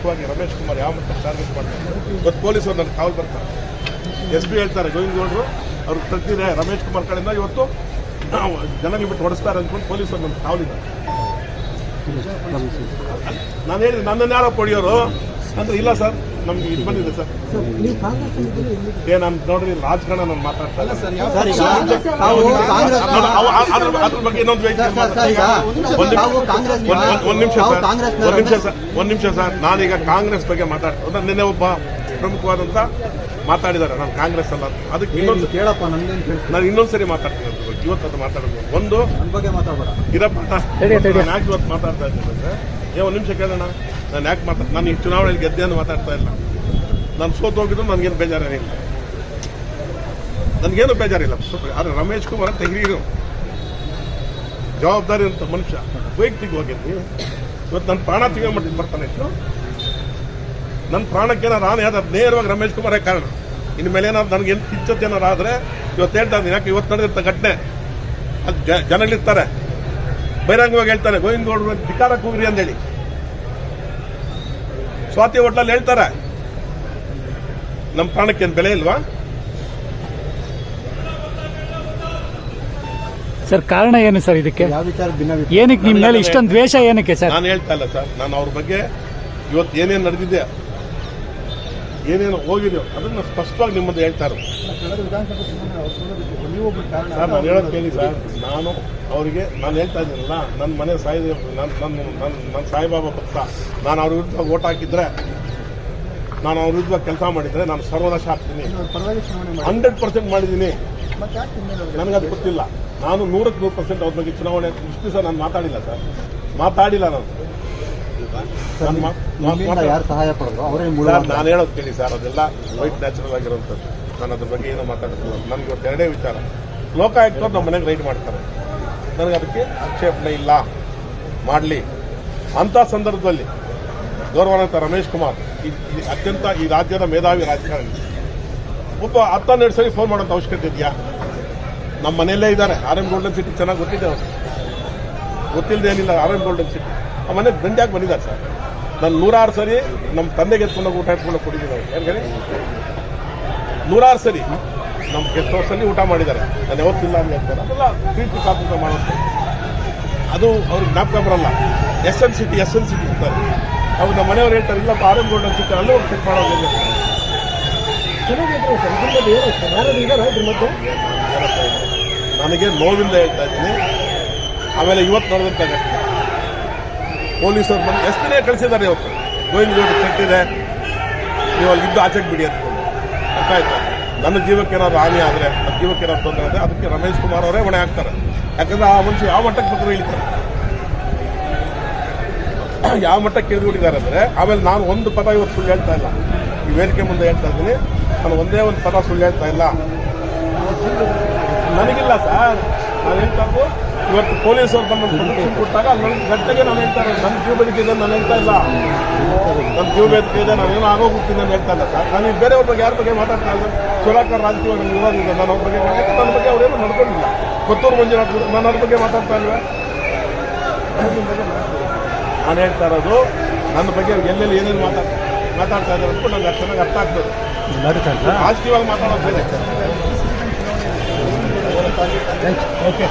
ಮುಖವಾಗಿ ರಮೇಶ್ ಕುಮಾರ್ ಯಾವ ಮಟ್ಟ ಟಾರ್ಗೆಟ್ ಮಾಡ್ತಾರೆ ಇವತ್ತು ಪೊಲೀಸರು ನನ್ನ ಕಾವಲು ಬರ್ತಾರೆ. ಎಸ್ ಪಿ ಹೇಳ್ತಾರೆ ಗೋವಿಂದ ಗೌಡರು ಅವ್ರಿಗೆ ತಗ್ತಿದೆ ರಮೇಶ್ ಕುಮಾರ್ ಕಡೆಯಿಂದ ಇವತ್ತು ನಾವು ಜನಗಳ ಬಿಟ್ಟು ಹೊಡೆಸ್ತಾರೆ ಅಂದ್ಕೊಂಡು ಪೊಲೀಸರು ನನ್ನ ಕಾವಲಿದ್ದಾರೆ ನಾನು ಹೇಳಿದೆ ನನ್ನನ್ನು ಯಾರೋ ಪಡೆಯೋರು ಅಂದರೆ ಇಲ್ಲ ಸರ್. ನಮ್ಗೆ ಇದು ಬಂದಿದೆ ಸರ್. ಏ ನಾನು ನೋಡ್ರಿ ರಾಜಕಾರಣ ನಾನು ಮಾತಾಡ್ತಾ ಸರ್ ಅದ್ರ ಬಗ್ಗೆ ಇನ್ನೊಂದು ಸರ್, ಸರ್, ಸರ್, ಒಂದ್ ನಿಮಿಷ- ಕಾಂಗ್ರೆಸ್ ಒಂದ್- ಒಂದ್- ಒಂದ್ ನಿಮಿಷ ಸರ್ ಕಾಂಗ್ರೆಸ್ ಒಂದ್ ನಿಮಿಷ ಸರ್ ಒಂದ್ ನಿಮಿಷ ಸರ್ ನಾನೀಗ ಕಾಂಗ್ರೆಸ್ ಬಗ್ಗೆ ಮಾತಾಡ್ತಾ ನಿನ್ನೆ ಒಬ್ಬ ಪ್ರಮುಖವಾದಂತ ಮಾತಾಡಿದ್ದಾರೆ ನಾನು ಕಾಂಗ್ರೆಸ್ ಅಲ್ಲ ಅದಕ್ಕೆ ಇನ್ನೊಂದು ಕೇಳಪ್ಪ ನಾನು ಇನ್ನೊಂದ್ಸರಿ ಮಾತಾಡ್ತೀನಿ ಅದ್ರ ಬಗ್ಗೆ. ಇವತ್ತು ಅದು ಮಾತಾಡೋದು. ಒಂದು ಬಗ್ಗೆ ಮಾತಾಡೋಣ ಇರಪ್ಪ. ನಾನು ಯಾಕೆ ಇವತ್ತು ಮಾತಾಡ್ತಾ ಇದ್ದೀನಿ ಅಂದ್ರೆ ಏ ಒಂದು ನಿಮಿಷ ಕೇಳೋಣ. ನಾನು ಯಾಕೆ ಮಾತಾಡ್ತೀನಿ ನಾನು ಈ ಚುನಾವಣೆಯಲ್ಲಿ ಗೆದ್ದೆ ಅಂತ ಮಾತಾಡ್ತಾ ಇಲ್ಲ. ನಾನು ಸೋತು ಹೋಗಿದ್ದು ನನಗೇನು ಬೇಜಾರೇನಿಲ್ಲ ನನಗೇನು ಬೇಜಾರಿಲ್ಲ ಆದರೆ ರಮೇಶ್ ಕುಮಾರ್ ಹಿರಿಯರು. ಜವಾಬ್ದಾರಿ ಅಂತ ಮನುಷ್ಯ. ವೈಯಕ್ತಿಕ ಹೋಗಿದ್ವಿ. ಇವತ್ತು ನನ್ನ ಪ್ರಾಣ ತೆಗೆಯೋ ಮಟ್ಟಿಗೆ ಬರ್ತಾನೆ ಇತ್ತು ನನ್ನ ಪ್ರಾಣಕ್ಕೆ ನಾನು ಆದ್ರೆ ನೇರವಾಗಿ ರಮೇಶ್ ಕುಮಾರೇ ಕಾರಣ. ಇನ್ನು ಮೇಲೆ ಏನಾದ್ರು ನನಗೆ ಏನು ಕಿಚ್ಚತ್ತು ಏನಾರು ಆದರೆ ಇವತ್ತು ಹೇಳ್ತಾ ಇದ್ದೀನಿ. ಯಾಕೆ ಇವತ್ತು ನಡೆದಿರ್ತ ಘಟನೆ? ಅದು ಜ- ಜನಗಳಿರ್ತಾರೆ. ಬಹಿರಂಗವಾಗಿ ಹೇಳ್ತಾರೆ ಗೋವಿಂದ ಗೌಡರು ಧಿಕಾರ ಹೋಗ್ರಿ ಅಂತೇಳಿ ಸ್ವಾತಿ ಹೋಟ್ಲಲ್ಲಿ ಹೇಳ್ತಾರೆ. ನಮ್ಮ ಪ್ರಾಣಕ್ಕೆ ಏನು ಬೆಲೆ ಇಲ್ವಾ? ಸರ್ ಕಾರಣ ಏನು ಸರ್ ಇದಕ್ಕೆ? ಏನಕ್ಕೆ ನಿಮ್ಮ ಮೇಲೆ ಇಷ್ಟೊಂದು ದ್ವೇಷ ಏನಕ್ಕೆ ಸರ್? ನಾನು ಹೇಳ್ತಾ ಇಲ್ಲ ಸರ್. ನಾನು ಅವ್ರ ಬಗ್ಗೆ ಇವತ್ತು ಏನೇನು ನಡೆದಿದೆ ಏನೇನು ಹೋಗಿದೆಯೋ ಅದನ್ನ ಸ್ಪಷ್ಟವಾಗಿ ನಿಮ್ಮದು ಮುಂದೆ ಹೇಳ್ತಾ ಇರೋದು ಸರ್, ನಾನು ಹೇಳೋದು ಕೇಳಿ ಸರ್. ನಾನು ಅವರಿಗೆ, ನಾನು ಹೇಳ್ತಾ ಇದ್ದೀನಲ್ಲ ನನ್ನ ಮನೆ ಸಾಯಿ ನನ್ನ ನನ್ನ ನನ್ನ ನನ್ನ ಸಾಯಿಬಾಬಾ ಭಕ್ತ ನಾನು ಅವ್ರ ವಿರುದ್ಧ ಓಟ್ ಹಾಕಿದ್ರೆ, ನಾನು ಅವ್ರ ವಿರುದ್ಧ ಕೆಲಸ ಮಾಡಿದ್ರೆ ನಾನು ಸರ್ವನಾಶ ಹಾಕ್ತೀನಿ ಹಂಡ್ರೆಡ್ ಪರ್ಸೆಂಟ್ ಮಾಡಿದ್ದೀನಿ. ನನಗದು ಗೊತ್ತಿಲ್ಲ. ನಾನು ನೂರಕ್ಕೆ ನೂರು ಪರ್ಸೆಂಟ್ ಅವ್ರ ಬಗ್ಗೆ ಚುನಾವಣೆ, ಇಷ್ಟು ದಿವಸ ನಾನು ಮಾತಾಡಿಲ್ಲ ಸರ್. ಮಾತಾಡಿಲ್ಲ ನಾನು. ಯಾರು ಸಹಾಯ ಪಡೆದ್ರು? ಅವರೇ ಮೂಲ ನಾನು ಹೇಳೋದು ಕೇಳಿ ಸರ್ ಅದೆಲ್ಲ ವೈಟ್ ನ್ಯಾಚುರಲ್ ಆಗಿರುವಂಥದ್ದು ನಾನು ಅದ್ರ ಬಗ್ಗೆ ಏನೋ ಮಾತಾಡ್ತಿಲ್ಲ ನನಗೆ ಇವತ್ತು ಎರಡೇ ವಿಚಾರ. ಲೋಕಾಯುಕ್ತರು ನಮ್ಮ ಮನೆಗೆ ರೈಡ್ ಮಾಡ್ತಾರೆ. ನನಗೆ ಅದಕ್ಕೆ ಆಕ್ಷೇಪಣೆ ಇಲ್ಲ. ಮಾಡಲಿ. ಅಂಥ ಸಂದರ್ಭದಲ್ಲಿ ಗೌರವಾನ್ವಿತ ರಮೇಶ್ ಕುಮಾರ್ ಅತ್ಯಂತ ಈ ರಾಜ್ಯದ ಮೇಧಾವಿ ರಾಜಕಾರಣಿ. ಒಬ್ಬ ಹತ್ತನ್ನೆರಡು ಸರಿ ಫೋನ್ ಮಾಡೋಂಥ ಅವಶ್ಯಕತೆ ಇದೆಯಾ? ನಮ್ಮ ಮನೆಯಲ್ಲೇ ಇದ್ದಾರೆ. ಆರ್ ಎಂ ಗೋಲ್ಡನ್ ಸಿಟಿ ಚೆನ್ನಾಗಿ ಗೊತ್ತಿದೆ ಅವ್ರು. ಗೊತ್ತಿಲ್ಲದೆ ಏನಿಲ್ಲ ಆರ್ ಎಂ ಗೋಲ್ಡನ್ ಸಿಟಿ ಆ ಮನೆ ದಂಡ್ಯಾಗಿ ಬಂದಿದ್ದಾರೆ ಸರ್. ನಾನು ನೂರಾರು ಸರಿ ನಮ್ಮ ತಂದೆಗೆ ಎತ್ಕೊಂಡೋಗಿ ಊಟ ಇಟ್ಕೊಂಡು ಕೊಟ್ಟಿದ್ದೀನಿ ಅವ್ರು ಏನ್ ಹೇಳಿ? ನೂರಾರು ಸರಿ ನಮ್ಮ ಗೆಸ್ಟ್ ಹೌಸಲ್ಲಿ ಊಟ ಮಾಡಿದ್ದಾರೆ. ನಾನು ಯಾವತ್ತಿಲ್ಲ ಅಂತ ಹೇಳ್ತಾರೆ. ಅದೆಲ್ಲ ಪ್ರೀತಿ ಕಾಪುಕ ಮಾಡುತ್ತೆ ಅದು ಅವ್ರಿಗೆ ಜ್ಞಾಪಕ ಬರಲ್ಲ. S N city S N city ಅಂತಾರೆ. ಅವ್ರು ನಮ್ಮ ಮನೆಯವ್ರು ಹೇಳ್ತಾರೆ ಇಲ್ಲ ಆರ್ ಎಂ ಗೋಲ್ಡನ್ ಸಿಟಿ ಅಲ್ಲೂ ಹೋಗಿ ಚೆಕ್ ಮಾಡೋದು ಹೇಗೆ? ನನಗೆ ನೋವಿಂದ ಹೇಳ್ತಾ ಇದ್ದೀನಿ. ಆಮೇಲೆ ಇವತ್ತು ನೋಡಿದಂಥ ಘಟನೆ ಪೊಲೀಸರು ಬಂದು ಎಷ್ಟನೇ ಕಳಿಸಿದ್ದಾರೆ ಇವತ್ತು? ಗೋವಿಂದ ಗೌಡ ಕೆಟ್ಟಿದೆ ನೀವು ಅಲ್ಲಿ ಇದ್ದು ಆಚೆಗೆ ಬಿಡಿ ಅಂತ ಆಯ್ತಾ? ನನ್ನ ಜೀವಕ್ಕೆ ಏನಾದ್ರು ಹಾನಿ ಆದರೆ, ನನ್ನ ಜೀವಕ್ಕೆ ಏನಾದ್ರು ತೊಂದರೆ ಆದರೆ ಅದಕ್ಕೆ ರಮೇಶ್ ಕುಮಾರ್ ಅವರೇ ಹೊಣೆ ಹಾಕ್ತಾರೆ. ಯಾಕಂದ್ರೆ ಆ ಮನುಷ್ಯ ಯಾವ ಮಟ್ಟಕ್ಕೆ ಬಂದರೂ ಇಳಿತಾರೆ. ಯಾವ ಮಟ್ಟಕ್ಕೆ ಇಳಿದುಬಿಟ್ಟಿದ್ದಾರೆ ಅಂದರೆ, ಆಮೇಲೆ ನಾನು ಒಂದು ಪದ ಇವತ್ತು ಸುಳ್ಳು ಹೇಳ್ತಾ ಇಲ್ಲ. ಈ ವೇದಿಕೆ ಮುಂದೆ ಹೇಳ್ತಾ ಇದ್ದೀನಿ. ನಾನು ಒಂದೇ ಒಂದು ಪದ ಸುಳ್ಳು ಹೇಳ್ತಾ ಇಲ್ಲ. ನನಗಿಲ್ಲ ಸರ್. ನಾನು ಹೇಳ್ತಾ ಇವತ್ತು ಪೊಲೀಸರು ಬಂದು ಪ್ರೊಟೆಕ್ಷನ್ ಕೊಟ್ಟಾಗ ಅಲ್ಲಿ ನನಗೆ ಗಟ್ಟಿಗೆ ನಾನು ಹೇಳ್ತಾರೆ ನನ್ನ ಜೀವ ಬದುಕಿದೆ ನಾನು ಹೇಳ್ತಾ ಇಲ್ಲ. ನನ್ನ ಜೀವ ಬದುಕಿದೆ ಇದೆ ನಾನು ಏನೋ ಆಗೋಗ್ಬಿಡ್ತೀನಿ ನಾನು ಹೇಳ್ತಾ ಇಲ್ಲ ಸರ್. ನಾನು ಬೇರೆ ಬೇರೆಯವ್ರ ಬಗ್ಗೆ ಯಾರ ಬಗ್ಗೆ ಮಾತಾಡ್ತಾ ಇಲ್ಲ. ಸುಧಾಕರ್ ರಾಜಕೀಯ ನನ್ನ ವಿವಾದ ಇದೆ ನಾನು ಅವ್ರ ಬಗ್ಗೆ ಯಾಕೆ ನನ್ನ ಬಗ್ಗೆ ಅವರೇನು ನಡ್ಕೊಂಡಿಲ್ಲ. ಕೊತ್ತೂರು ಮಂಜುನಾಥ್ ನಾನು ಅವ್ರ ಬಗ್ಗೆ ಮಾತಾಡ್ತಾ ಇಲ್ವೇ? ನಾನು ಹೇಳ್ತಾ ಇರೋದು ನನ್ನ ಬಗ್ಗೆ ಎಲ್ಲೆಲ್ಲಿ ಏನೇನು ಮಾತಾಡ್ತಾ ಮಾತಾಡ್ತಾ ಇದ್ದಾರೆ ಅಂತ ನನಗೆ ಅಷ್ಟು ಚೆನ್ನಾಗಿ ಅರ್ಥ ಆಗ್ತದೆ. ಆಗಿ ಮಾತಾಡೋದು Right. Okay.